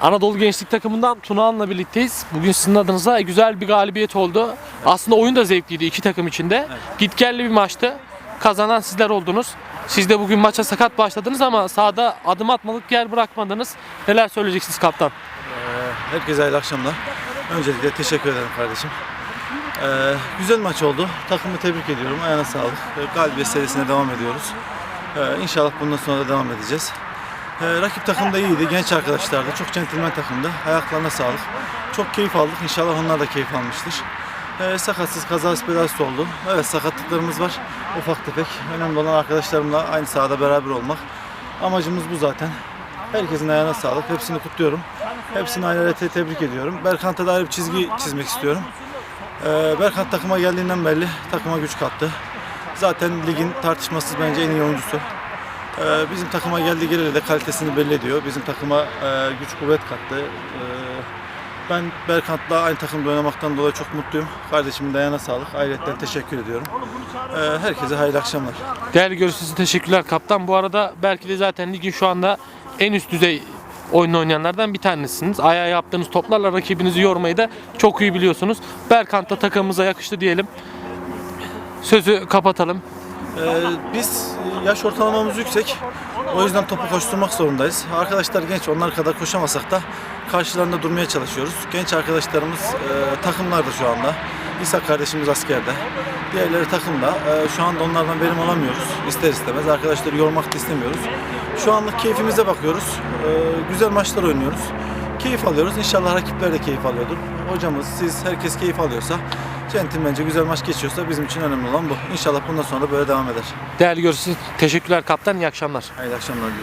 Anadolu Gençlik takımından Tunağan'la birlikteyiz. Bugün sizin adınıza güzel bir galibiyet oldu. Aslında oyun da zevkliydi iki takım içinde. Gitgelli bir maçtı. Kazanan sizler oldunuz. Siz de bugün maça sakat başladınız ama sahada adım atmalık yer bırakmadınız. Neler söyleyeceksiniz kaptan? Ee, Herkese hayırlı akşamlar. Öncelikle teşekkür ederim kardeşim. Ee, güzel maç oldu. Takımı tebrik ediyorum. Ayağına sağlık. Galibiyet serisine devam ediyoruz. Ee, inşallah bundan sonra da devam edeceğiz. Ee, rakip takım da iyiydi. Genç arkadaşlardı. Çok centilmen takımdı. Ayaklarına sağlık. Çok keyif aldık. İnşallah onlar da keyif almıştır. Ee, sakatsız kazasız belasız oldu. Evet sakatlıklarımız var. Ufak tefek. Önemli olan arkadaşlarımla aynı sahada beraber olmak. Amacımız bu zaten. Herkesin ayağına sağlık. Hepsini kutluyorum. Hepsini ayrı te- tebrik ediyorum. Berkant'a dair bir çizgi çizmek istiyorum. Ee, Berkant takıma geldiğinden belli takıma güç kattı. Zaten ligin tartışmasız bence en iyi oyuncusu. Ee, bizim takıma geldiği geleli de kalitesini belli ediyor. Bizim takıma e, güç kuvvet kattı. Ee, ben Berkant'la aynı takımda oynamaktan dolayı çok mutluyum. Kardeşimin de ayağına sağlık. Ayrıca teşekkür ediyorum. Ee, herkese hayırlı akşamlar. Değerli görüşünüz teşekkürler kaptan. Bu arada belki de zaten ligin şu anda en üst düzey oyun oynayanlardan bir tanesiniz. Ayağa yaptığınız toplarla rakibinizi yormayı da çok iyi biliyorsunuz. Berkant da takımımıza yakıştı diyelim. Sözü kapatalım. Ee, biz yaş ortalamamız yüksek. O yüzden topu koşturmak zorundayız. Arkadaşlar genç, onlar kadar koşamasak da karşılarında durmaya çalışıyoruz. Genç arkadaşlarımız e, takımlarda şu anda. İsa kardeşimiz askerde. Diğerleri takımda. E, şu anda onlardan verim alamıyoruz. İster istemez. Arkadaşları yormak da istemiyoruz. Şu anlık keyfimize bakıyoruz. E, güzel maçlar oynuyoruz. Keyif alıyoruz. İnşallah rakipler de keyif alıyordur. Hocamız, siz, herkes keyif alıyorsa, centilmence güzel maç geçiyorsa bizim için önemli olan bu. İnşallah bundan sonra böyle devam eder. Değerli görüşünüz teşekkürler kaptan. İyi akşamlar. Hayırlı akşamlar diliyorum.